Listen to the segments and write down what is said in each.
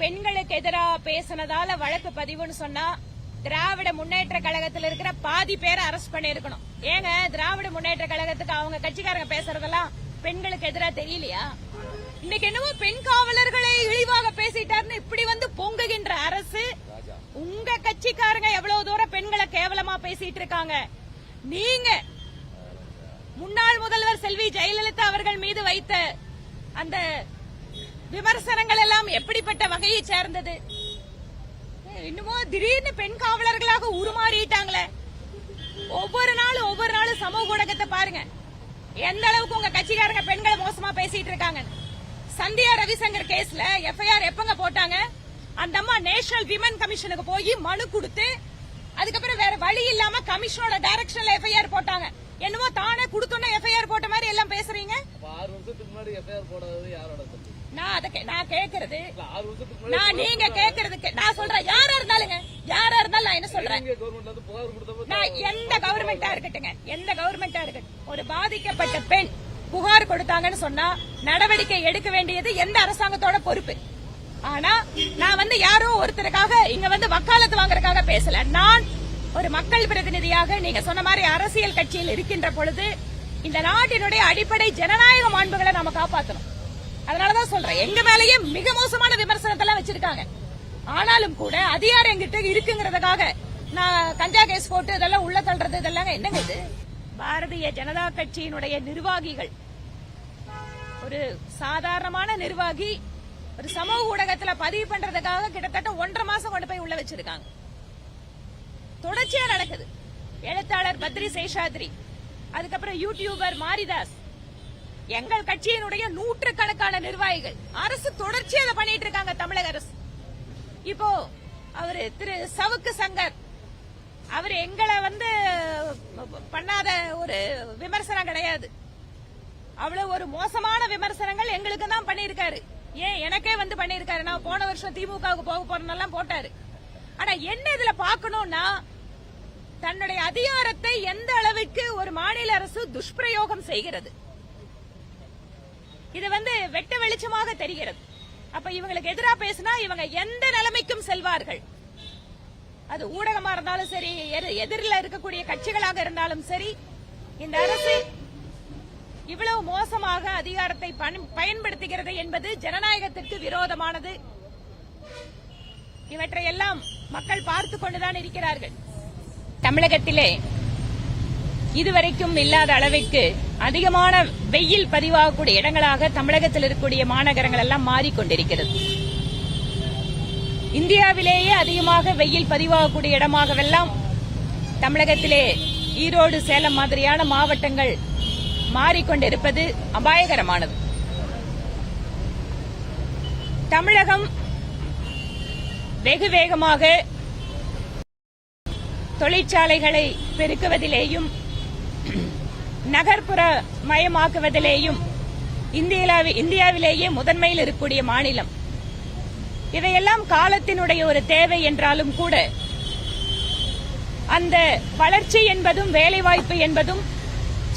பெண்களுக்கு எதிராக பேசினதால வழக்கு பதிவுன்னு சொன்னா திராவிட முன்னேற்ற கழகத்தில் இருக்கிற பாதி பேரை அரெஸ்ட் பண்ணிருக்கணும் ஏங்க திராவிட முன்னேற்ற கழகத்துக்கு அவங்க கட்சிக்காரங்க பேசுறதெல்லாம் பெண்களுக்கு எதிராக தெரியலையா? இன்னைக்கு என்னவோ பெண் காவலர்களை இழிவாக பேசிட்டாருன்னு இப்படி வந்து பொங்குகின்ற அரசு உங்க கட்சிக்காரங்க எவ்வளவு தூரம் பெண்களை கேவலமா பேசிட்டு இருக்காங்க? நீங்க முன்னாள் முதல்வர் செல்வி ஜெயலலிதா அவர்கள் மீது வைத்த அந்த விமர்சனங்கள் எல்லாம் எப்படிப்பட்ட வகையை சேர்ந்தது? இன்னுமோ திடீர்னு பெண் காவலர்களாக உருமாறிட்டாங்களே. ஒவ்வொரு நாளும் ஒவ்வொரு நாளும் சமூக ஊடகத்தை பாருங்க. எந்த அளவுக்கு உங்க கட்சிக்காரங்க பெண்களை மோசமா பேசிட்டு இருக்காங்க சந்தியா ரவிசங்கர் கேஸ்ல எஃப்ஐஆர் எப்பங்க போட்டாங்க? அந்த அம்மா நேஷனல் விமன் கமிஷனுக்கு போய் மனு கொடுத்து அதுக்கப்புறம் வேற வழி இல்லாம கமிஷனோட டைரக்ஷன்ல எஃப்ஐஆர் போட்டாங்க. என்னமோ தானே கொடுத்தோன்னே எஃப்ஐஆர் போட்ட மாதிரி எல்லாம் பேசுறீங்க? ஆறு வருஷத்துக்கு முன்னாடி எஃப்ஐஆர் போடாதது யாரோட நான் அதை நான் முன்னாடி நான் நீங்க கேக்குறதுக்கு நான் சொல்றேன். யாரா இருந்தாலுங்க யாரா இருந்தாலும் நான் என்ன சொல்றேன்? நான் எந்த கவர்மெண்டா இருக்கட்டுங்க எந்த கவர்மெண்டா இருக்கட்டும் ஒரு பாதிக்கப்பட்ட பெண் புகார் கொடுத்தாங்கன்னு சொன்னா நடவடிக்கை எடுக்க வேண்டியது எந்த அரசாங்கத்தோட பொறுப்பு. ஆனா நான் வந்து யாரோ ஒருத்தருக்காக இங்க வந்து வக்காலத்து வாங்குறதுக்காக பேசல. நான் ஒரு மக்கள் பிரதிநிதியாக நீங்க சொன்ன மாதிரி அரசியல் கட்சியில் இருக்கின்ற பொழுது இந்த நாட்டினுடைய அடிப்படை ஜனநாயக மாண்புகளை நாம காப்பாத்தணும். அதனாலதான் சொல்றேன். எங்க மேலேயே மிக மோசமான விமர்சனத்தை எல்லாம் வச்சிருக்காங்க. ஆனாலும் கூட அதிகாரம் எங்கிட்ட இருக்குங்கிறதுக்காக நான் கஞ்சா கேஸ் போட்டு இதெல்லாம் உள்ள தள்ளுறது இதெல்லாம் என்னங்க இது? பாரதிய ஜனதா கட்சியினுடைய நிர்வாகிகள். ஒரு சாதாரணமான நிர்வாகி ஒரு சமூக ஊடகத்துல பதிவு பண்றதுக்காக கிட்டத்தட்ட ஒன்றரை மாசம் கொண்டு போய் உள்ள வச்சிருக்காங்க. தொடர்ச்சியா நடக்குது. எழுத்தாளர் பத்ரி சேஷாத்ரி அதுக்கப்புறம் யூடியூபர் மாரிதாஸ் எங்கள் கட்சியினுடைய நூற்றுக்கணக்கான நிர்வாகிகள். அரசு தொடர்ச்சியாக அதை பண்ணிட்டு இருக்காங்க தமிழக அரசு. இப்போ அவரு திரு சவுக்கு சங்கர் அவர் எங்களை வந்து பண்ணாத ஒரு விமர்சனம் கிடையாது. அவ்வளவு ஒரு மோசமான விமர்சனங்கள் எங்களுக்கு தான் பண்ணியிருக்காரு. ஏன் எனக்கே வந்து பண்ணியிருக்காரு? நான் போன வருஷம் திமுகவுக்கு போக போறேன்னெல்லாம் போட்டாரு. ஆனா என்ன இதுல பாக்கணும்னா தன்னுடைய அதிகாரத்தை எந்த அளவுக்கு ஒரு மாநில அரசு துஷ்பிரயோகம் செய்கிறது? இது வந்து வெட்ட வெளிச்சமாக தெரிகிறது. அப்ப இவங்களுக்கு எதிராக பேசினா இவங்க எந்த நிலைமைக்கும் செல்வார்கள். அது ஊடகமா இருந்தாலும் சரி எதிரில் இருக்கக்கூடிய கட்சிகளாக இருந்தாலும் சரி இந்த அரசு இவ்வளவு மோசமாக அதிகாரத்தை பயன்படுத்துகிறது என்பது ஜனநாயகத்திற்கு விரோதமானது. இவற்றையெல்லாம் மக்கள் பார்த்து கொண்டுதான் இருக்கிறார்கள். தமிழகத்திலே இதுவரைக்கும் இல்லாத அளவிற்கு அதிகமான வெயில் பதிவாகக்கூடிய இடங்களாக தமிழகத்தில் இருக்கக்கூடிய மாநகரங்கள் எல்லாம் மாறிக்கொண்டிருக்கிறது. இந்தியாவிலேயே அதிகமாக வெயில் பதிவாகக்கூடிய இடமாகவெல்லாம் தமிழகத்திலே ஈரோடு சேலம் மாதிரியான மாவட்டங்கள் மாறிக்கொண்டிருப்பது அபாயகரமானது. தமிழகம் வெகு வேகமாக தொழிற்சாலைகளை பெருக்குவதிலேயும் நகர்ப்புற மயமாக்குவதிலேயும் இந்தியாவிலேயே முதன்மையில் இருக்கக்கூடிய மாநிலம். இவையெல்லாம் காலத்தினுடைய ஒரு தேவை என்றாலும் கூட அந்த வளர்ச்சி என்பதும் வேலைவாய்ப்பு என்பதும்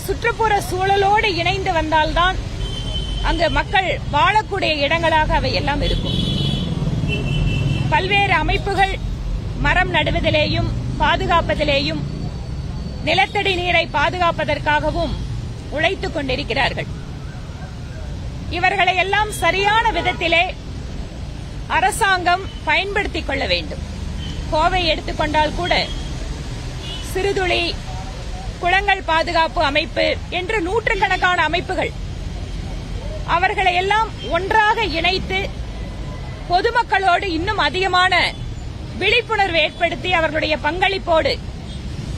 சுற்றுப்புற சூழலோடு இணைந்து வந்தால்தான் அங்கு மக்கள் வாழக்கூடிய இடங்களாக அவை எல்லாம் இருக்கும். பல்வேறு அமைப்புகள் மரம் நடுவதிலேயும் பாதுகாப்பதிலேயும் நிலத்தடி நீரை பாதுகாப்பதற்காகவும் உழைத்துக் கொண்டிருக்கிறார்கள். இவர்களை எல்லாம் சரியான விதத்திலே அரசாங்கம் பயன்படுத்திக் கொள்ள வேண்டும். கோவை எடுத்துக்கொண்டால் கூட சிறுதுளி குளங்கள் பாதுகாப்பு அமைப்பு என்று நூற்றுக்கணக்கான அமைப்புகள் அவர்களை எல்லாம் ஒன்றாக இணைத்து பொதுமக்களோடு இன்னும் அதிகமான விழிப்புணர்வு ஏற்படுத்தி அவர்களுடைய பங்களிப்போடு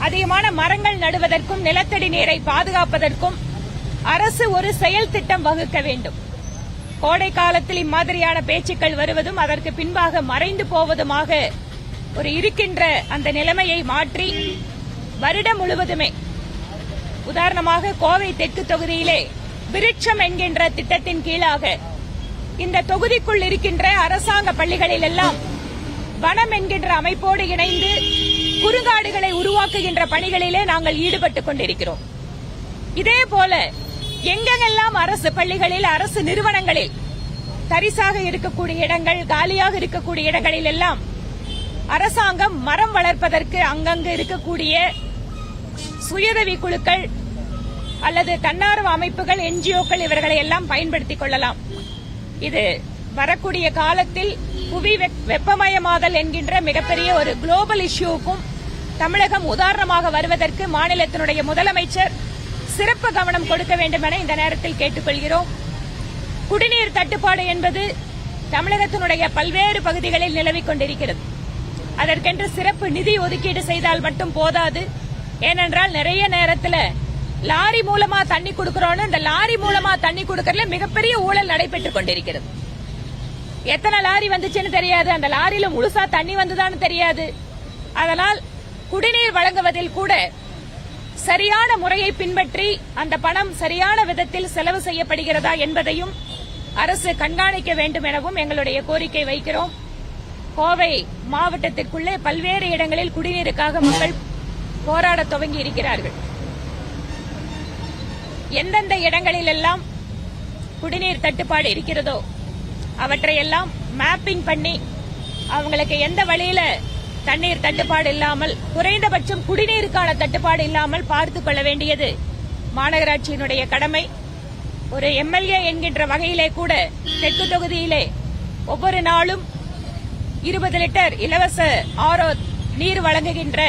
அதிகமான மரங்கள் நடுவதற்கும் நிலத்தடி நீரை பாதுகாப்பதற்கும் அரசு ஒரு செயல் திட்டம் வகுக்க வேண்டும். கோடை காலத்தில் இம்மாதிரியான பேச்சுக்கள் வருவதும் அதற்கு பின்பாக மறைந்து போவதுமாக ஒரு இருக்கின்ற அந்த நிலைமையை மாற்றி வருடம் முழுவதுமே. உதாரணமாக கோவை தெற்கு தொகுதியிலே விருட்சம் என்கின்ற திட்டத்தின் கீழாக இந்த தொகுதிக்குள் இருக்கின்ற அரசாங்க பள்ளிகளில் எல்லாம் வனம் என்கின்ற அமைப்போடு இணைந்து குறுங்காடுகளை உருவாக்குகின்ற பணிகளிலே நாங்கள் ஈடுபட்டுக் கொண்டிருக்கிறோம். இதே போல எங்கெங்கெல்லாம் அரசு பள்ளிகளில் அரசு நிறுவனங்களில் தரிசாக இருக்கக்கூடிய இடங்கள் காலியாக இருக்கக்கூடிய இடங்களில் எல்லாம் அரசாங்கம் மரம் வளர்ப்பதற்கு அங்கங்கு இருக்கக்கூடிய சுயதவி குழுக்கள் அல்லது தன்னார்வ அமைப்புகள் என்ஜிஓக்கள் இவர்களை எல்லாம் பயன்படுத்திக் கொள்ளலாம். இது வரக்கூடிய காலத்தில் புவி வெப்- வெப்பமயமாதல் என்கின்ற மிகப்பெரிய ஒரு குளோபல் இஷ்யூவுக்கும் தமிழகம் உதாரணமாக வருவதற்கு மாநிலத்தினுடைய முதலமைச்சர் சிறப்பு கவனம் கொடுக்க வேண்டும் என இந்த நேரத்தில் கேட்டுக்கொள்கிறோம். குடிநீர் தட்டுப்பாடு என்பது தமிழகத்தினுடைய பல்வேறு பகுதிகளில் நிலவிக் கொண்டிருக்கிறது. அதற்கென்று சிறப்பு நிதி ஒதுக்கீடு செய்தால் மட்டும் போதாது. ஏனென்றால் நிறைய நேரத்தில் லாரி மூலமா தண்ணி கொடுக்கிறோன்னு இந்த லாரி மூலமா தண்ணி கொடுக்கறதுல மிகப்பெரிய ஊழல் நடைபெற்றுக் கொண்டிருக்கிறது. எத்தனை லாரி வந்துச்சுன்னு தெரியாது. அந்த லாரியில முழுசா தண்ணி வந்துதான்னு தெரியாது. அதனால் குடிநீர் வழங்குவதில் கூட சரியான முறையை பின்பற்றி அந்த பணம் சரியான விதத்தில் செலவு செய்யப்படுகிறதா என்பதையும் அரசு கண்காணிக்க வேண்டும் எனவும் எங்களுடைய கோரிக்கை வைக்கிறோம். கோவை மாவட்டத்திற்குள்ளே பல்வேறு இடங்களில் குடிநீருக்காக மக்கள் போராட துவங்கி இருக்கிறார்கள். எந்தெந்த இடங்களில் எல்லாம் குடிநீர் தட்டுப்பாடு இருக்கிறதோ அவற்றையெல்லாம் மேப்பிங் பண்ணி அவங்களுக்கு எந்த வழியில தண்ணீர் தட்டுப்பாடு இல்லாமல் குறைந்தபட்சம் குடிநீருக்கான தட்டுப்பாடு இல்லாமல் பார்த்துக் கொள்ள வேண்டியது மாநகராட்சியினுடைய கடமை. ஒரு எம்எல்ஏ என்கின்ற வகையிலே கூட தெற்கு தொகுதியிலே ஒவ்வொரு நாளும் இருபது லிட்டர் இலவச ஆரோ நீர் வழங்குகின்ற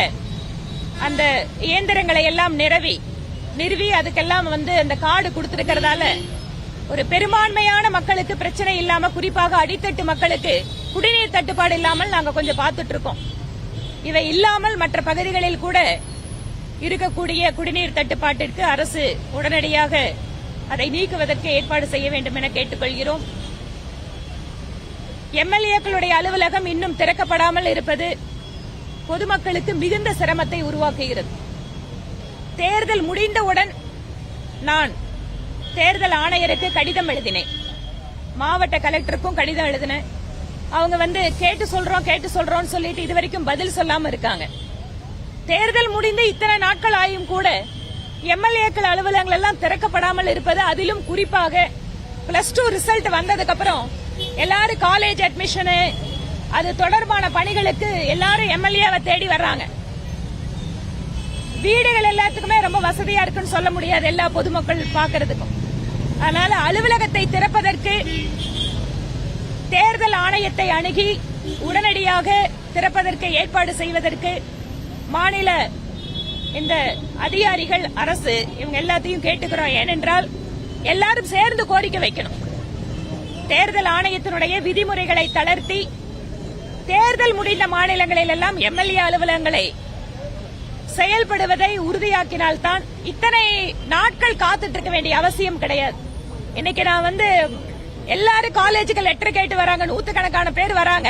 அந்த இயந்திரங்களை எல்லாம் நிரவி நிறுவி அதுக்கெல்லாம் வந்து அந்த கார்டு கொடுத்திருக்கிறதால ஒரு பெரும்பான்மையான மக்களுக்கு பிரச்சனை இல்லாம குறிப்பாக அடித்தட்டு மக்களுக்கு குடிநீர் தட்டுப்பாடு இல்லாமல் நாங்க கொஞ்சம் பார்த்துட்டு இருக்கோம் இவை இல்லாமல் மற்ற பகுதிகளில் கூட இருக்கக்கூடிய குடிநீர் தட்டுப்பாட்டிற்கு அரசு உடனடியாக அதை நீக்குவதற்கு ஏற்பாடு செய்ய வேண்டும் என கேட்டுக்கொள்கிறோம். எம்எல்ஏக்களுடைய அலுவலகம் இன்னும் திறக்கப்படாமல் இருப்பது பொதுமக்களுக்கு மிகுந்த சிரமத்தை உருவாக்குகிறது. தேர்தல் முடிந்தவுடன் நான் தேர்தல் ஆணையருக்கு கடிதம் எழுதினேன். மாவட்ட கலெக்டருக்கும் கடிதம் எழுதினேன். அவங்க வந்து கேட்டு சொல்றோம் கேட்டு சொல்றோம்னு சொல்லிட்டு இதுவரைக்கும் பதில் சொல்லாம இருக்காங்க. தேர்தல் முடிந்து இத்தனை நாட்கள் ஆயும் கூட எம்எல்ஏக்கள் அலுவலகங்கள் எல்லாம் திறக்கப்படாமல் இருப்பது அதிலும் குறிப்பாக பிளஸ் டூ ரிசல்ட் வந்ததுக்கு அப்புறம் எல்லாரும் காலேஜ் அட்மிஷனு அது தொடர்பான பணிகளுக்கு எல்லாரும் எம்எல்ஏவை தேடி வர்றாங்க. வீடுகள் எல்லாத்துக்குமே ரொம்ப வசதியா இருக்குன்னு சொல்ல முடியாது எல்லா பொதுமக்கள் பாக்குறதுக்கும். அதனால அலுவலகத்தை திறப்பதற்கு தேர்தல் ஆணையத்தை அணுகி உடனடியாக திறப்பதற்கு ஏற்பாடு செய்வதற்கு மாநில இந்த அதிகாரிகள் அரசு இவங்க எல்லாத்தையும் கேட்டுக்கிறோம். ஏனென்றால் எல்லாரும் சேர்ந்து கோரிக்கை வைக்கணும். தேர்தல் ஆணையத்தினுடைய விதிமுறைகளை தளர்த்தி தேர்தல் முடிந்த மாநிலங்களில் எல்லாம் எம்எல்ஏ அலுவலகங்களை செயல்படுவதை உறுதியாக்கினால்தான் இத்தனை நாட்கள் காத்துட்டு இருக்க வேண்டிய அவசியம் கிடையாது. இன்னைக்கு நான் வந்து எல்லாரும் காலேஜுக்கு லெட்டர் கேட்டு வராங்க நூத்துக்கணக்கான பேர் வராங்க.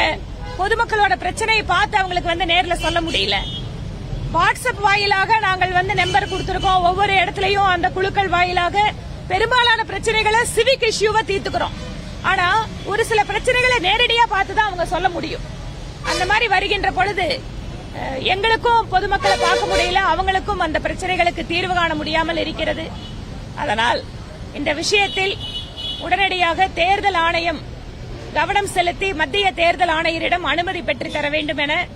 பொதுமக்களோட பிரச்சனையை பார்த்து அவங்களுக்கு வந்து நேர்ல சொல்ல முடியல. வாட்ஸ்அப் வாயிலாக நாங்கள் வந்து நம்பர் கொடுத்திருக்கோம். ஒவ்வொரு இடத்துலயும் அந்த குழுக்கள் வாயிலாக பெரும்பாலான பிரச்சனைகளை சிவிக் இஷ்யூவை தீர்த்துக்கிறோம். ஆனா ஒரு சில பிரச்சனைகளை நேரடியா பார்த்து தான் அவங்க சொல்ல முடியும். அந்த மாதிரி வருகின்ற பொழுது எங்களுக்கும் பொதுமக்களை பார்க்க முடியல. அவங்களுக்கும் அந்த பிரச்சனைகளுக்கு தீர்வு காண முடியாமல் இருக்கிறது. அதனால் இந்த விஷயத்தில் உடனடியாக தேர்தல் ஆணையம் கவனம் செலுத்தி மத்திய தேர்தல் ஆணையரிடம் அனுமதி பெற்று தர வேண்டும் என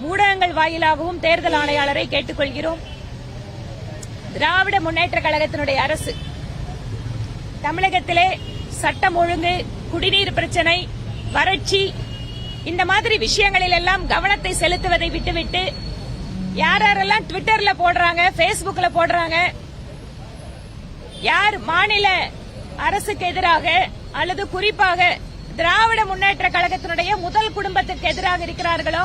ஊடகங்கள் வாயிலாகவும் தேர்தல் ஆணையாளரை கேட்டுக்கொள்கிறோம். திராவிட முன்னேற்ற கழகத்தினுடைய அரசு தமிழகத்திலே சட்டம் ஒழுங்கு குடிநீர் பிரச்சினை வறட்சி இந்த மாதிரி விஷயங்களில் எல்லாம் கவனத்தை செலுத்துவதை விட்டுவிட்டு யார் யாரெல்லாம் ட்விட்டர்ல போடுறாங்க பேஸ்புக்ல போடுறாங்க யார் மாநில அரசுக்கு எதிராக அல்லது குறிப்பாக திராவிட முன்னேற்ற கழகத்தினுடைய முதல் குடும்பத்துக்கு எதிராக இருக்கிறார்களோ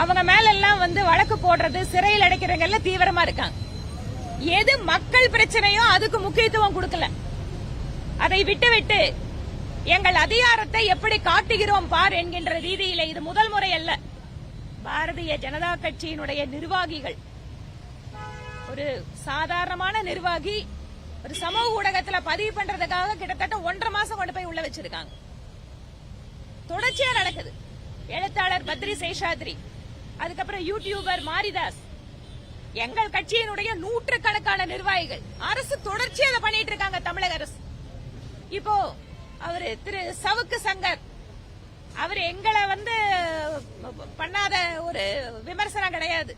அவங்க மேல எல்லாம் வந்து வழக்கு போடுறது சிறையில் அடைக்கிறவங்க எல்லாம் தீவிரமா இருக்காங்க. எது மக்கள் பிரச்சனையோ அதுக்கு முக்கியத்துவம் கொடுக்கல. அதை விட்டுவிட்டு எங்கள் அதிகாரத்தை எப்படி காட்டுகிறோம் பார் என்கின்ற ரீதியில இது முதல் முறை அல்ல. பாரதிய ஜனதா கட்சியினுடைய நிர்வாகிகள் ஒரு சாதாரணமான நிர்வாகி ஒரு சமூக ஊடகத்துல பதிவு பண்றதுக்காக கிட்டத்தட்ட ஒன்றரை மாசம் கொண்டு போய் உள்ள வச்சிருக்காங்க. தொடர்ச்சியா நடக்குது. எழுத்தாளர் பத்ரி சேஷாத்ரி அதுக்கப்புறம் யூடியூபர் மாரிதாஸ். எங்கள் கட்சியினுடைய நூற்றுக்கணக்கான நிர்வாகிகள். அரசு தொடர்ச்சியா அதை பண்ணிட்டு இருக்காங்க தமிழக அரசு. இப்போ அவரு திரு சவுக்கு சங்கர் அவர் எங்களை வந்து பண்ணாத ஒரு விமர்சனம் கிடையாது.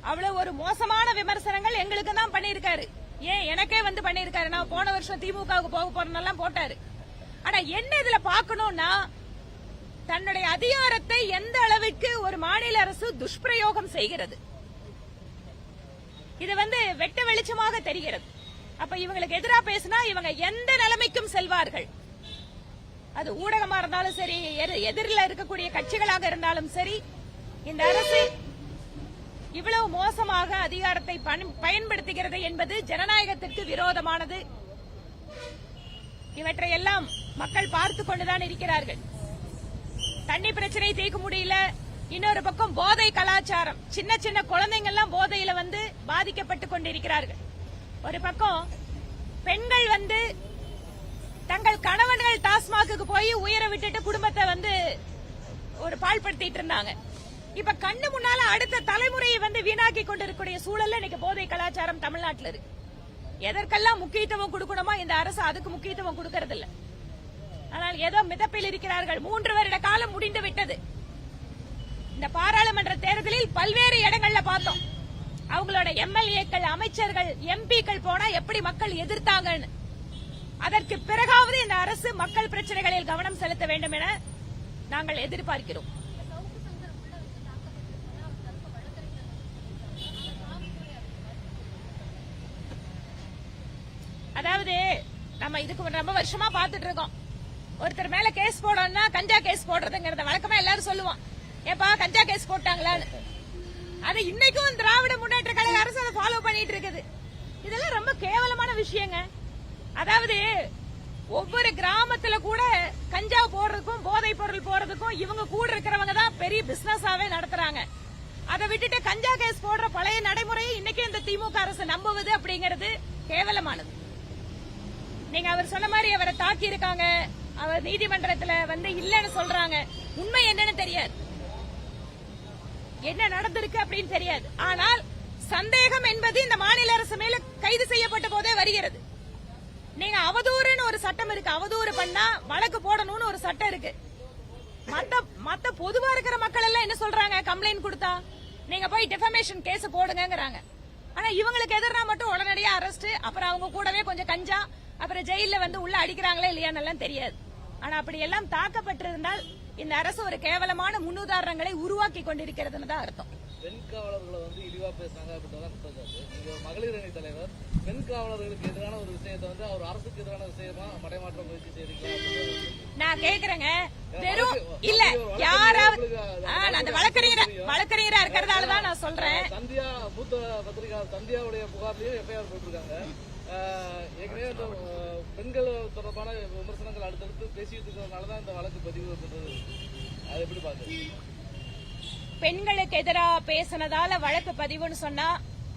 அவ்வளவு ஒரு மோசமான விமர்சனங்கள் எங்களுக்கு தான் பண்ணிருக்காரு ஏன் எனக்கே வந்து பண்ணிருக்காரு நான் போன வருஷம் திமுகவுக்கு போக போறேன்னெல்லாம் போட்டாரு. ஆனா என்ன இதுல பார்க்கணும்னா தன்னுடைய அதிகாரத்தை எந்த அளவுக்கு ஒரு மாநில அரசு துஷ்பிரயோகம் செய்கிறது. இது வந்து வெட்ட வெளிச்சமாக தெரிகிறது. அப்ப இவங்களுக்கு எதிராக பேசினா இவங்க எந்த நிலைமைக்கும் செல்வார்கள். அது ஊடகமா இருந்தாலும் சரி எதிர்- எதிரில் இருக்கக்கூடிய கட்சிகளாக இருந்தாலும் சரி இந்த அரசு இவ்வளவு மோசமாக அதிகாரத்தை பயன்படுத்துகிறது என்பது ஜனநாயகத்திற்கு விரோதமானது. இவற்றை எல்லாம் மக்கள் பார்த்து கொண்டுதான் இருக்கிறார்கள். தண்ணி பிரச்சனை தீர்க்க முடியல. இன்னொரு பக்கம் போதை கலாச்சாரம். சின்ன சின்ன குழந்தைங்க எல்லாம் போதையில வந்து பாதிக்கப்பட்டு கொண்டிருக்கிறார்கள். ஒரு பக்கம் பெண்கள் வந்து தங்கள் கணவன்கள் டாஸ்மாக்கு போய் உயிரை விட்டுட்டு குடும்பத்தை வந்து ஒரு பாழ்படுத்திட்டு இருந்தாங்க. இப்ப கண்ணு முன்னால அடுத்த தலைமுறையை வந்து வீணாக்கி கொண்டிருக்கக்கூடிய சூழல்ல இன்னைக்கு போதை கலாச்சாரம் தமிழ்நாட்டில் இருக்கு. எதற்கெல்லாம் முக்கியத்துவம் கொடுக்கணுமோ இந்த அரசு அதுக்கு முக்கியத்துவம் கொடுக்கறது இல்ல ஆனால் ஏதோ மிதப்பில் இருக்கிறார்கள். மூன்று வருட காலம் முடிந்து விட்டது. இந்த பாராளுமன்ற தேர்தலில் பல்வேறு இடங்கள்ல பார்த்தோம். அவங்களோட எம்எல்ஏக்கள் அமைச்சர்கள் எம்பிக்கள் போனா எப்படி மக்கள் எதிர்த்தாங்கன்னு. அதற்கு பிறகாவது இந்த அரசு மக்கள் பிரச்சனைகளில் கவனம் செலுத்த வேண்டும் என நாங்கள் எதிர்பார்க்கிறோம். அதாவது நம்ம இதுக்கு ரொம்ப வருஷமா பாத்துட்டு இருக்கோம். ஒருத்தர் மேல கேஸ் போடணும்னா கஞ்சா கேஸ் போடுறதுங்கிறத வழக்கமா எல்லாரும் சொல்லுவோம். ஏப்பா கஞ்சா கேஸ் போட்டாங்களான்னு. அது இன்னைக்கும் திராவிட முன்னேற்ற கழக அரசு அதை ஃபாலோ பண்ணிட்டு இருக்குது. இதெல்லாம் ரொம்ப கேவலமான விஷயங்க. அதாவது ஒவ்வொரு கிராமத்துல கூட கஞ்சா போடுறதுக்கும் போதைப் பொருள் போறதுக்கும் இவங்க கூட இருக்கிறவங்க தான் பெரிய பிசினஸாவே நடத்துறாங்க. அதை விட்டுட்டு கஞ்சா கேஸ் போடுற பழைய நடைமுறையை இன்னைக்கு இந்த திமுக அரசு நம்புவது அப்படிங்கிறது கேவலமானது. நீங்க அவர் சொன்ன மாதிரி அவரை தாக்கி இருக்காங்க அவர் நீதிமன்றத்துல வந்து இல்லன்னு சொல்றாங்க. உண்மை என்னன்னு தெரியாது. என்ன நடந்திருக்கு அப்படின்னு தெரியாது. ஆனால் சந்தேகம் என்பது இந்த மாநில அரசு மேல கைது செய்யப்பட்ட போதே வருகிறது. நீங்க அவதூறுன்னு ஒரு சட்டம் இருக்கு. அவதூறு பண்ணா வழக்கு போடணும்னு ஒரு சட்டம் இருக்கு. மத்த மத்த பொதுவா இருக்கிற மக்கள் எல்லாம் என்ன சொல்றாங்க? கம்ப்ளைண்ட் கொடுத்தா? நீங்க போய் டெஃபமேஷன் கேஸ் போடுங்கிறாங்க ஆனா இவங்களுக்கு எதிராக மட்டும் உடனடியா அரெஸ்ட் அப்புறம் அவங்க கூடவே கொஞ்சம் கஞ்சா அப்புறம் ஜெயில வந்து உள்ள அடிக்கிறாங்களா இல்லையான்னு தெரியாது. ஆனா அப்படி எல்லாம் தாக்கப்பட்டிருந்தால் இந்த அரசு ஒரு கேவலமான முன்னுதாரணங்களை உருவாக்கி கொண்டிருக்கிறதுன்னு தான் அர்த்தம். பெண் காவலர்களை வந்து இழிவா பேசுனாங்க அப்படின்றதான் குற்றச்சாட்டு நீங்க ஒரு மகளிர் அணி தலைவர் பெண் காவலர்களுக்கு எதிரான ஒரு விஷயத்தை வந்து அவர் அரசுக்கு எதிரான விஷயமா மடைமாற்ற முயற்சி அப்படின்னு நான் கேக்குறேங்க. வெறும் இல்ல யாராவது அந்த வழக்கறிஞர் வழக்கறிஞரா இருக்கிறதால தான் நான் சொல்றேன். சந்தியா மூத்த பத்திரிகையாளர் சந்தியாவுடைய புகார்லயும் எஃப்ஐஆர் போட்டிருக்காங்க. ஏற்கனவே இந்த பெண்கள் தொடர்பான விமர்சனங்கள் அடுத்தடுத்து பேசிட்டு இருக்கிறதுனால தான் இந்த வழக்கு பதிவு பண்றது அதை எப்படி பாக்குறீங்க பெண்களுக்கு எதிராக பேசினதால வழக்கு பதிவுன்னு சொன்னா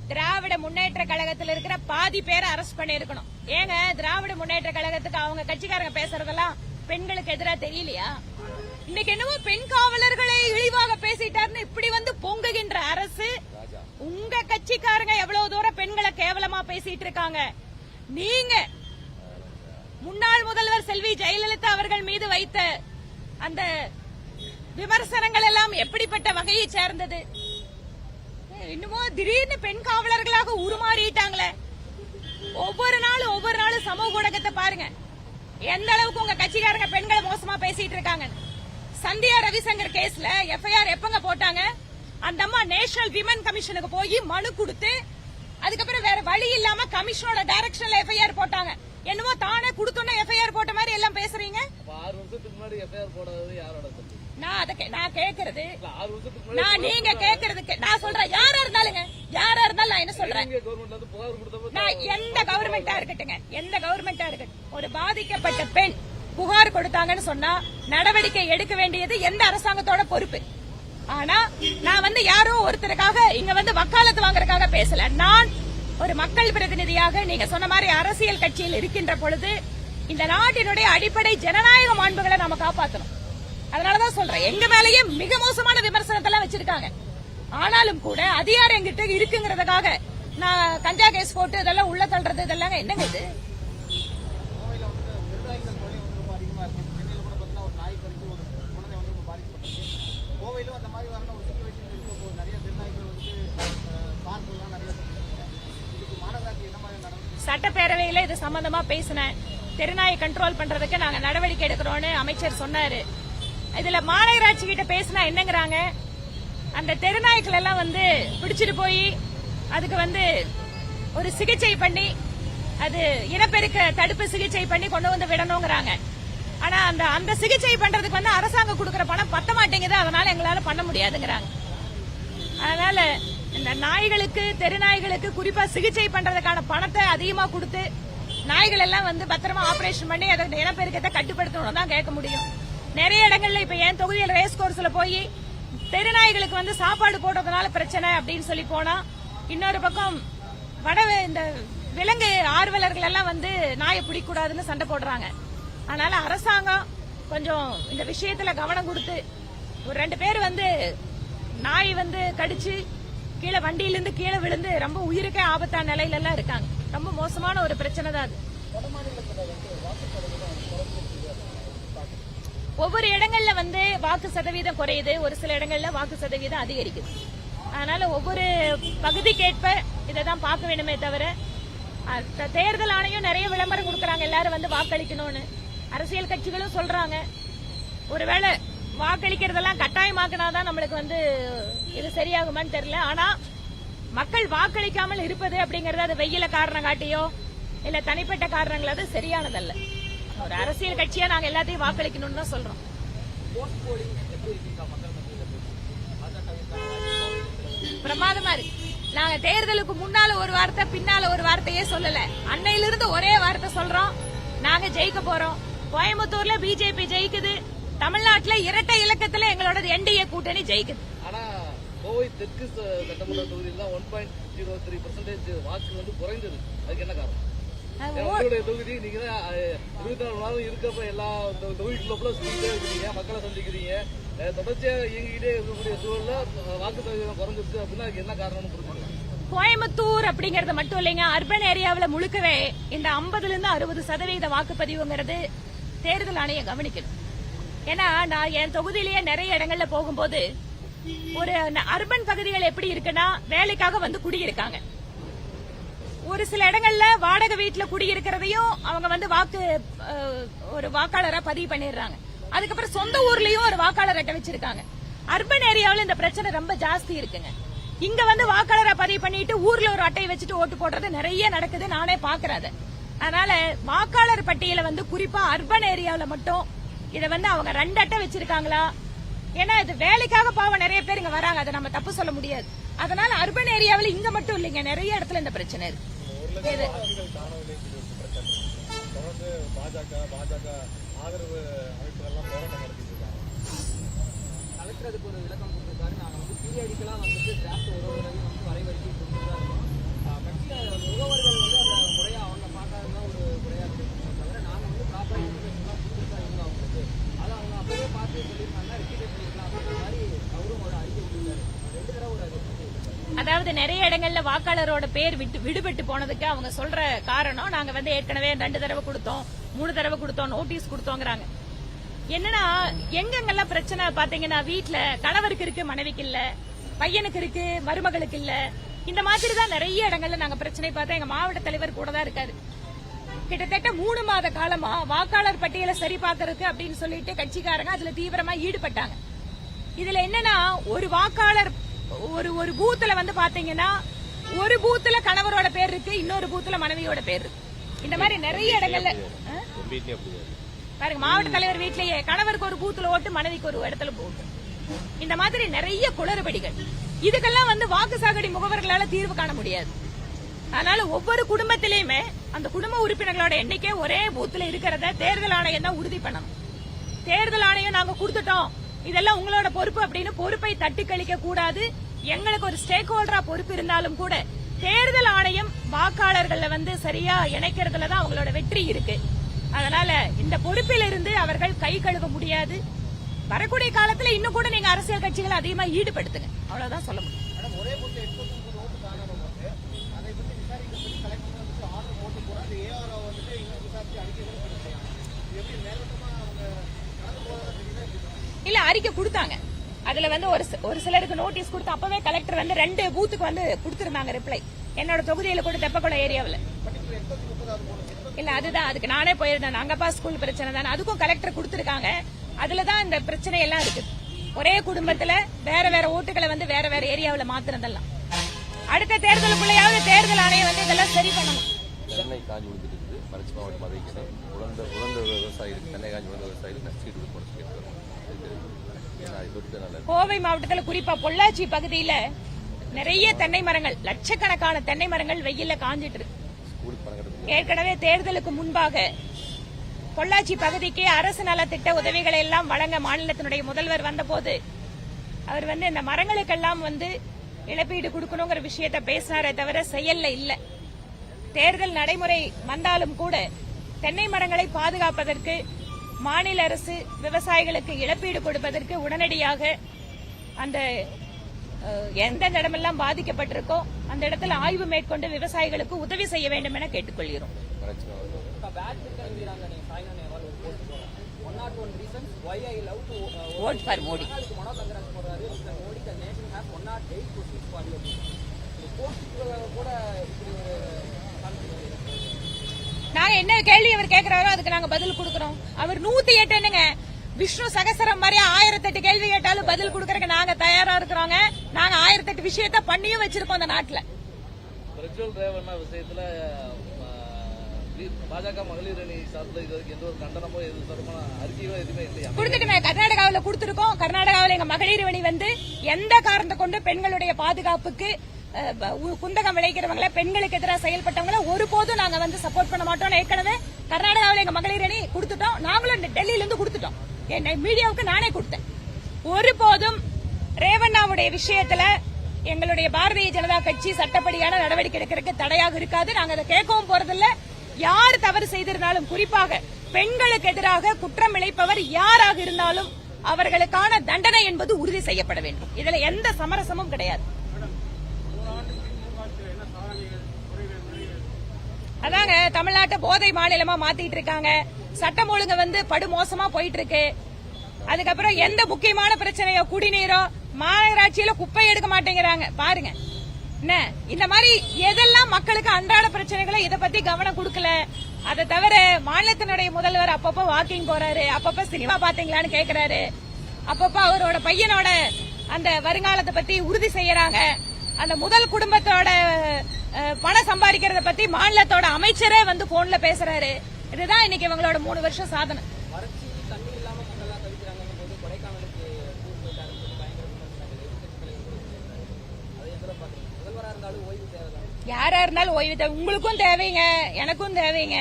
திராவிட முன்னேற்ற கழகத்துல இருக்கிற பாதி பேரை அரெஸ்ட் பண்ணிருக்கணும் ஏங்க திராவிட முன்னேற்ற கழகத்துக்கு அவங்க கட்சிக்காரங்க பேசுறதெல்லாம் பெண்களுக்கு எதிராக தெரியலையா? இன்னைக்கு என்னமோ பெண் காவலர்களை இழிவாக பேசிட்டாருன்னு இப்படி வந்து பொங்குகின்ற அரசு உங்க கட்சிக்காரங்க எவ்வளவு தூரம் பெண்களை கேவலமா பேசிட்டு இருக்காங்க? நீங்க முன்னாள் முதல்வர் செல்வி ஜெயலலிதா அவர்கள் மீது வைத்த அந்த விமர்சனங்கள் எல்லாம் எப்படிப்பட்ட வகையை சேர்ந்தது? இன்னுமோ திடீர்னு பெண் காவலர்களாக உருமாறிட்டாங்களே. ஒவ்வொரு நாளும் ஒவ்வொரு நாளும் சமூக ஊடகத்தை பாருங்க. எந்த அளவுக்கு உங்க கட்சிக்காரங்க பெண்களை மோசமா பேசிட்டு இருக்காங்க? சந்தியா ரவிசங்கர் கேஸ்ல எஃப்ஐஆர் எப்பங்க போட்டாங்க? அந்த அம்மா நேஷனல் விமன் கமிஷனுக்கு போய் மனு கொடுத்து அதுக்கப்புறம் வேற வழி இல்லாம கமிஷனோட டைரக்ஷன்ல எஃப்ஐஆர் போட்டாங்க. என்னமோ தானே கொடுத்தோன்னே எஃப்ஐஆர் போட்ட மாதிரி எல்லாம் பேசுறீங்க? ஆறு வருஷத்துக்கு முன்னாடி எஃப்ஐஆர் போடாதது யாரோட நான் அதை நான் கேக்குறது. நான் நீங்க கேக்குறதுக்கு நான் சொல்றேன் யாரா இருந்தாலுங்க யாரா இருந்தாலும் நான் என்ன சொல்றேன்? நான் எந்த கவர்மெண்டா இருக்கட்டுங்க எந்த கவர்மெண்டா இருக்கட்டும் ஒரு பாதிக்கப்பட்ட பெண் புகார் கொடுத்தாங்கன்னு சொன்னா நடவடிக்கை எடுக்க வேண்டியது எந்த அரசாங்கத்தோட பொறுப்பு. ஆனா நான் வந்து யாரோ ஒருத்தருக்காக இங்க வந்து வக்காலத்து வாங்குறதுக்காக பேசல. நான் ஒரு மக்கள் பிரதிநிதியாக நீங்க சொன்ன மாதிரி அரசியல் கட்சியில் இருக்கின்ற பொழுது இந்த நாட்டினுடைய அடிப்படை ஜனநாயக மாண்புகளை நாம காப்பாத்தணும். அதனாலதான் சொல்றேன் எங்க மேலேயே மிக மோசமான விமர்சனத்தெல்லாம் வச்சிருக்காங்க. ஆனாலும் கூட அதிகாரம் எங்கிட்ட இருக்குங்கிறதுக்காக நான் கஞ்சா கேஸ் போட்டு இதெல்லாம் உள்ள தள்ளுறது இதெல்லாம் என்னங்க இது சட்டப்பேரவையிலும் அந்த மாதிரி வரணும் ஒரு சுச்சுவேஷன் இருக்க போது நிறைய திருநாய்கள் வந்து பார்க்கலாம் நிறைய சொல்லியிருக்காங்க. இதுக்கு மாநகராட்சி என்ன மாதிரி நடவடிக்கை சட்டப்பேரவையில இது சம்பந்தமா பேசினேன். தெருநாயை கண்ட்ரோல் பண்றதுக்கு நாங்க நடவடிக்கை எடுக்கிறோம்னு அமைச்சர் சொன்னாரு. இதுல மாநகராட்சி கிட்ட பேசினா என்னங்கிறாங்க? அந்த தெருநாய்க்கள் எல்லாம் வந்து பிடிச்சிட்டு போய் அதுக்கு வந்து ஒரு சிகிச்சை பண்ணி அது இனப்பெருக்க தடுப்பு சிகிச்சை பண்ணி கொண்டு வந்து விடணுங்கிறாங்க. ஆனா அந்த அந்த சிகிச்சை பண்றதுக்கு வந்து அரசாங்கம் கொடுக்கற பணம் பத்த மாட்டேங்குது. அதனால எங்களால பண்ண முடியாதுங்கிறாங்க. அதனால இந்த நாய்களுக்கு தெரு நாய்களுக்கு குறிப்பா சிகிச்சை பண்றதுக்கான பணத்தை அதிகமா கொடுத்து நாய்கள் எல்லாம் வந்து பத்திரமா ஆபரேஷன் பண்ணி அதை இனப்பெருக்கத்தை கட்டுப்படுத்தணும் தான் கேட்க முடியும். நிறைய இடங்கள்ல இப்ப என் தொகுதியில் ரேஸ் கோர்ஸ்ல போய் தெரு நாய்களுக்கு வந்து சாப்பாடு போடுறதுனால பிரச்சனை அப்படின்னு சொல்லி போனா இன்னொரு பக்கம் வட இந்த விலங்கு ஆர்வலர்கள் எல்லாம் வந்து நாயை பிடிக்கூடாதுன்னு சண்டை போடுறாங்க. அதனால அரசாங்கம் கொஞ்சம் இந்த விஷயத்துல கவனம் கொடுத்து ஒரு ரெண்டு பேர் வந்து நாய் வந்து கடிச்சு கீழே வண்டியிலிருந்து கீழே விழுந்து ரொம்ப உயிருக்கே ஆபத்தான நிலையில எல்லாம் இருக்காங்க. ரொம்ப மோசமான ஒரு பிரச்சனை தான் அது. ஒவ்வொரு இடங்கள்ல வந்து வாக்கு சதவீதம் குறையுது. ஒரு சில இடங்கள்ல வாக்கு சதவீதம் அதிகரிக்குது. அதனால ஒவ்வொரு பகுதிக்கேற்ப இதை தான் பார்க்க வேண்டுமே தவிர தேர்தல் ஆணையம் நிறைய விளம்பரம் கொடுக்கறாங்க. எல்லாரும் வந்து வாக்களிக்கணும்னு. அரசியல் கட்சிகளும் சொல்றாங்க. ஒருவேளை வாக்களிக்கிறதெல்லாம் கட்டாயமாக்கினாதான் நம்மளுக்கு வந்து இது சரியாகுமான்னு தெரியல. ஆனா மக்கள் வாக்களிக்காமல் இருப்பது அப்படிங்கறது அது வெயில காரணம் காட்டியோ இல்ல தனிப்பட்ட காரணங்கள் அது சரியானதல்ல. ஒரு அரசியல் கட்சியா நாங்க எல்லாத்தையும் வாக்களிக்கணும்னு தான் சொல்றோம். பிரமாதமா இருக்கு. நாங்க தேர்தலுக்கு முன்னால ஒரு வார்த்தை பின்னால ஒரு வார்த்தையே சொல்லல. அன்னையில இருந்து ஒரே வார்த்தை சொல்றோம். நாங்க ஜெயிக்க போறோம். கோயம்புத்தூர்ல பிஜேபி ஜெயிக்குது. தமிழ்நாட்டுல இரட்டை இலக்கத்துல எங்களோட என்டிஏ கூட்டணி ஜெயிக்குது. ஆனா கோவை தெற்கு சட்டமன்ற தொகுதியில் தான் one point zero three percentage வாக்கு வந்து குறைந்தது. அதுக்கு என்ன காரணம்? உங்களுடைய தொகுதி நீங்க தான் இருபத்தி நாலு நாளும் இருக்கப்ப எல்லா தொகுதிக்குள்ள சுத்திட்டே இருக்கிறீங்க மக்களை சந்திக்கிறீங்க. தொடர்ச்சியா இயங்கிக்கிட்டே இருக்கக்கூடிய சூழல்ல வாக்கு சதவீதம் குறைஞ்சிருச்சு அப்படின்னா அதுக்கு என்ன காரணம்னு புரிஞ்சுக்கலாம் கோயம்புத்தூர் அப்படிங்கறது மட்டும் இல்லைங்க அர்பன் ஏரியாவுல முழுக்கவே இந்த 50 இருந்து அறுபது சதவீத வாக்குப்பதிவுங்கிறது தேர்தல் ஆணையம் கவனிக்கணும். ஏன்னா நான் என் தொகுதியிலேயே நிறைய இடங்கள்ல போகும்போது ஒரு ந- அர்பன் பகுதிகள் எப்படி இருக்குன்னா வேலைக்காக வந்து குடியிருக்காங்க. ஒரு சில இடங்கள்ல வாடகை வீட்டுல குடியிருக்கிறதையும் அவங்க வந்து வாக்கு ஒரு வாக்காளரா பதிவு பண்ணிடுறாங்க. அதுக்கப்புறம் சொந்த ஊர்லயும் ஒரு வாக்காளர் அட்டை வச்சிருக்காங்க. அர்பன் ஏரியாவில் இந்த பிரச்சனை ரொம்ப ஜாஸ்தி இருக்குங்க. இங்க வந்து வாக்காளரா பதிவு பண்ணிட்டு ஊர்ல ஒரு அட்டையை வச்சுட்டு ஓட்டு போடுறது நிறைய நடக்குது நானே பாக்குறேன் அதனால வாக்காளர் பட்டியலை வந்து குறிப்பா அர்பன் ஏரியாவில மட்டும் இதை வந்து அவங்க ரெண்டு அட்டை வச்சிருக்காங்களா? ஏன்னா இது வேலைக்காக பாவம் நிறைய பேர் இங்க வராங்க. அதை நம்ம தப்பு சொல்ல முடியாது. அதனால அர்பன் ஏரியாவில் இங்க மட்டும் இல்லைங்க. நிறைய இடத்துல இந்த பிரச்சனை இருக்கு. பாஜக பாஜக ஆதரவு ஒரு விளக்கம் கொடுத்திருக்காரு. வந்து வந்துட்டு டிராஃப்ட் ஒரு ஒரு வந்து வரைவறிக்கை முகவர்கள் வந்து அந்த முறையா அவங்க பார்க்காததான் ஒரு முறையா இருக்கு தவிர நாங்க வந்து ப்ராப்பர் இன்ஃபர்மேஷன்லாம் கொடுத்துட்டு தான் இருந்தோம் அவங்களுக்கு அதை அவங்க அப்பவே பார்த்து சொல்லியிருந்தாங்க ரிப்பீட் பண்ணிருக்கலாம் அப்படின்ற மாதிரி அவரும் ஒரு அறிக்கை கொடுத்தாரு ரெண்டு தடவை ஒரு அறிக்கை கொடுத்திருக்காரு. அதாவது நிறைய இடங்கள்ல வாக்காளரோட பேர் விட்டு விடுபட்டு போனதுக்கு அவங்க சொல்ற காரணம் நாங்க வந்து ஏற்கனவே ரெண்டு தடவை கொடுத்தோம் மூணு தடவை கொடுத்தோம் நோட்டீஸ் கொடுத்தோங்கிறாங்க. என்னன்னா எங்கெங்கெல்லாம் பிரச்சனை பாத்தீங்கன்னா வீட்டுல கணவருக்கு இருக்கு மனைவிக்கு இல்ல பையனுக்கு இருக்கு மருமகளுக்கு இல்ல இந்த மாதிரி தான் நிறைய இடங்கள்ல நாங்க பிரச்சனை பார்த்தோம். எங்க மாவட்ட தலைவர் கூட தான் இருக்காரு. கிட்டத்தட்ட மூணு மாத காலமா வாக்காளர் பட்டியலை சரி பார்க்கறதுக்கு அப்படின்னு சொல்லிட்டு கட்சிக்காரங்க அதுல தீவிரமா ஈடுபட்டாங்க. இதுல என்னன்னா ஒரு வாக்காளர் ஒரு ஒரு பூத்துல வந்து பாத்தீங்கன்னா ஒரு பூத்துல கணவரோட பேர் இருக்கு இன்னொரு பூத்துல மனைவியோட பேர் இருக்கு. இந்த மாதிரி நிறைய இடங்கள்ல? பாருங்க மாவட்ட தலைவர் வீட்லயே கணவருக்கு ஒரு பூத்துல ஓட்டு மனைவிக்கு ஒரு இடத்துல போட்டு. இந்த மாதிரி நிறைய குளறுபடிகள். இதுக்கெல்லாம் வந்து வாக்கு சாகடி முகவர்களால தீர்வு காண முடியாது. அதனால ஒவ்வொரு குடும்பத்திலயுமே அந்த குடும்ப உறுப்பினர்களோட எண்ணிக்கை ஒரே பூத்துல இருக்கிறத தேர்தல் ஆணையம் தான் உறுதி பண்ணணும். தேர்தல் ஆணையம் நாங்க கொடுத்துட்டோம். இதெல்லாம் உங்களோட பொறுப்பு அப்படின்னு பொறுப்பை தட்டி கழிக்க கூடாது. எங்களுக்கு ஒரு ஸ்டேக் ஹோல்டரா பொறுப்பு இருந்தாலும் கூட தேர்தல் ஆணையம் வாக்காளர்கள வந்து சரியா இணைக்கிறதுல தான் அவங்களோட வெற்றி இருக்கு. அதனால இந்த பொறுப்பில் இருந்து அவர்கள் கை கழுவ முடியாது. வரக்கூடிய காலத்துல இன்னும் கூட நீங்க அரசியல் கட்சிகளை அதிகமா ஈடுபடுத்துங்க. அவ்வளவுதான் சொல்ல முடியும். இல்ல அறிக்கை கொடுத்தாங்க. அதுல வந்து ஒரு ஒரு சிலருக்கு நோட்டீஸ் கொடுத்து அப்பவே கலெக்டர் வந்து ரெண்டு பூத்துக்கு வந்து கொடுத்திருந்தாங்க ரிப்ளை என்னோட தொகுதியில கூட தெப்பக்குளம் ஏரியாவில் இல்ல அதுதான் அதுக்கு நானே போயிருந்தேன். அங்கப்பா ஸ்கூல் பிரச்சனை தானே. அதுக்கும் கலெக்டர் கொடுத்திருக்காங்க. அதுலதான் இந்த பிரச்சனை எல்லாம் இருக்கு. ஒரே குடும்பத்துல வேற வேற ஓட்டுகளை வந்து வேற வேற ஏரியாவில் மாத்துறதெல்லாம். அடுத்த தேர்தலுக்குள்ளயாவது தேர்தல் ஆணையம் வந்து இதெல்லாம் சரி பண்ணணும். சென்னை காஞ்சி விழுந்துட்டு மறைச்சி மாவட்டம் உழந்த உழந்த விவசாயிகளுக்கு சென்னை காஞ்சி விழுந்த விவசாயிகளுக்கு நஷ்டீடு கொடுக்கணும் கோவை மாவட்டத்துல குறிப்பா பொள்ளாச்சி பகுதியில நிறைய தென்னை மரங்கள் லட்சக்கணக்கான தென்னை மரங்கள் வெயில்ல காஞ்சிட்டு இருக்கு. ஏற்கனவே தேர்தலுக்கு முன்பாக பொள்ளாச்சி பகுதிக்கு அரசு நலத்திட்ட உதவிகளை எல்லாம் வழங்க மாநிலத்தினுடைய முதல்வர் வந்தபோது அவர் வந்து இந்த மரங்களுக்கெல்லாம் வந்து இழப்பீடு கொடுக்கணுங்கிற விஷயத்த பேசினாரே தவிர செயல்ல இல்ல. தேர்தல் நடைமுறை வந்தாலும் கூட தென்னை மரங்களை பாதுகாப்பதற்கு மாநில அரசு விவசாயிகளுக்கு இழப்பீடு கொடுப்பதற்கு உடனடியாக அந்த எந்தெந்த இடமெல்லாம் பாதிக்கப்பட்டிருக்கோ அந்த இடத்துல ஆய்வு மேற்கொண்டு விவசாயிகளுக்கு உதவி செய்ய வேண்டும் என கேட்டுக்கொள்கிறோம். கூட நாங்க என்ன கேள்வி அவர் கேக்குறாரோ அதுக்கு நாங்க பதில் கொடுக்கறோம். அவர் நூத்தி எட்டு என்னங்க? விஷ்ணு சகசரம் மாதிரி ஆயிரத்தெட்டு கேள்வி கேட்டாலும் பதில் கொடுக்கறதுக்கு நாங்க தயாரா இருக்கிறோங்க. நாங்க ஆயிரத்தெட்டு விஷயத்த பண்ணியும் வச்சிருக்கோம் அந்த நாட்டுல. பிரஜ்வல் ரேவண்ணா விஷயத்துல பாஜக மகளிர் அணி சார்பில் இது வரைக்கும் எந்த ஒரு கண்டனமோ எது தொடர்பான அறிக்கையோ எதுவுமே இல்லையா? கொடுத்துட்டுமே கர்நாடகாவில கொடுத்திருக்கோம். கர்நாடகாவில எங்க மகளிர் அணி வந்து எந்த காரணத்தை கொண்டு பெண்களுடைய பாதுகாப்புக்கு குந்தகம் விளைக்கிறவங்கள பெண்களுக்கு எதிராக செயல்பட்டவங்கள ஒருபோதும் நாங்க வந்து சப்போர்ட் பண்ண மாட்டோம். ஏற்கனவே கர்நாடகாவில் எங்க மகளிர் அணி கொடுத்துட்டோம். நாங்களும் டெல்லியில இருந்து கொடுத்துட்டோம். என்னை மீடியாவுக்கு நானே கொடுத்தேன். ஒருபோதும் ரேவண்ணாவுடைய விஷயத்துல எங்களுடைய பாரதிய ஜனதா கட்சி சட்டப்படியான நடவடிக்கை எடுக்கிறதுக்கு தடையாக இருக்காது. நாங்க அதை கேட்கவும் போறதில்ல. யார் தவறு செய்திருந்தாலும் குறிப்பாக பெண்களுக்கு எதிராக குற்றம் இழைப்பவர் யாராக இருந்தாலும் அவர்களுக்கான தண்டனை என்பது உறுதி செய்யப்பட வேண்டும். இதுல எந்த சமரசமும் கிடையாது. அதாங்க தமிழ்நாட்டை போதை மாநிலமா மாத்திட்டு இருக்காங்க. சட்டம் ஒழுங்கு வந்து படுமோசமா போயிட்டு இருக்கு அதுக்கப்புறம் எந்த முக்கியமான பிரச்சனையோ குடிநீரோ மாநகராட்சியில குப்பை எடுக்க மாட்டேங்கிறாங்க. பாருங்க. என்ன? இந்த மாதிரி எதெல்லாம் மக்களுக்கு அன்றாட பிரச்சனைகளை இதை பத்தி கவனம் கொடுக்கல. அதை தவிர மாநிலத்தினுடைய முதல்வர் அப்பப்போ வாக்கிங் போறாரு. அப்பப்ப சினிமா பாத்தீங்களான்னு கேக்குறாரு. அப்பப்ப அவரோட பையனோட அந்த வருங்காலத்தை பத்தி உறுதி செய்யறாங்க. அந்த முதல் குடும்பத்தோட பணம் சம்பாதிக்கிறத பத்தி மாநிலத்தோட அமைச்சரே வந்து போன்ல பேசுறாரு. இதுதான் இன்னைக்கு இவங்களோட மூணு வருஷம் சாதனை. யாரா இருந்தாலும் ஓய்வு தேவை. உங்களுக்கும் தேவைங்க எனக்கும் தேவைங்க.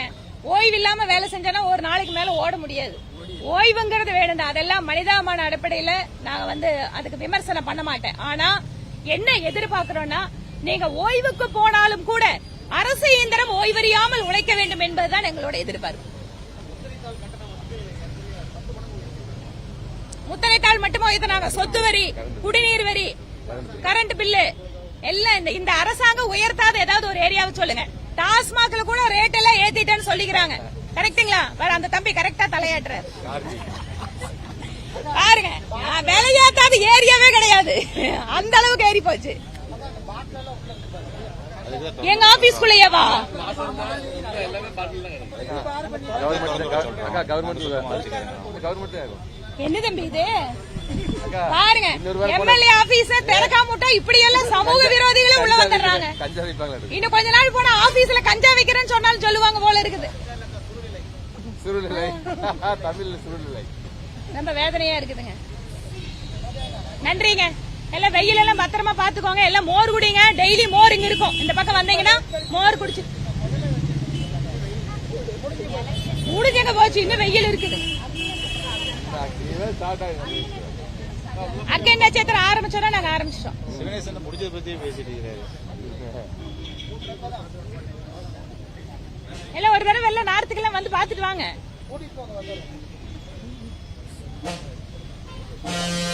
ஓய்வு இல்லாம வேலை செஞ்சோன்னா ஒரு நாளைக்கு மேல ஓட முடியாது. ஓய்வுங்கிறது வேணும் அதெல்லாம் மனிதாமான அடிப்படையில நாங்க வந்து அதுக்கு விமர்சனம் பண்ண மாட்டேன். ஆனா என்ன எதிர்பார்க்கிறோம்னா நீங்க ஓய்வுக்கு போனாலும் கூட அரசு இயந்திரம் ஓய்வறியாமல் உழைக்க வேண்டும் என்பதுதான் எங்களோட எதிர்பார்ப்பு. முத்தரைத்தாள் மட்டுமா உயர்த்தினாங்க சொத்து வரி குடிநீர் வரி கரண்ட் பில்லு எல்லாம் இந்த இந்த அரசாங்கம் உயர்த்தாத ஏதாவது ஒரு ஏரியாவை சொல்லுங்க. டாஸ்மாக்ல கூட ரேட் எல்லாம் ஏத்திட்டேன்னு சொல்லிக்கிறாங்க. கரெக்டுங்களா வேற அந்த தம்பி கரெக்டா தலையாட்டுற பாருங்க விலையாத்தாத ஏரியாவே கிடையாது. அந்த அளவுக்கு ஏறி போச்சு. எங்க ஆபீஸ்க்குள்ளேயேவா என்ன தம்பி இது? பாருங்க எம்எல்ஏ ஆபீஸ் திறக்காம விட்டா இப்படி எல்லாம் சமூக விரோதிகளும் உள்ள வந்துடுறாங்க. இன்னும் கொஞ்ச நாள் போனா ஆபீஸ்ல கஞ்சா வைக்கிறேன்னு சொன்னாலும் சொல்லுவாங்க போல இருக்குது. சுருநிலை தமிழ்ல சுருநிலை ரொம்ப வேதனையா இருக்குதுங்க. நன்றிங்க. எல்லாம் வெயில் எல்லாம் பத்திரமா பாத்துக்கோங்க எல்லாம் மோர் குடிங்க. டெய்லி மோர் இங்க இருக்கும். இந்த பக்கம் வந்தீங்கன்னா மோர் குடிச்சு. முடிஞ்சங்க போச்சு. இன்னும் வெயில் இருக்குது. அக்கா நட்சத்திரம் ஆரம்பிச்சோன்னா நாங்க ஆரம்பிச்சிட்டோம். சிவனேசன் முடிஞ்சதை பத்தி பேசிட்டு இருக்கிறாரு. எல்லாம் ஒரு தடவை எல்லாம் நார்த்துக்கெல்லாம் வந்து பாத்துட்டு வாங்க. Thank you.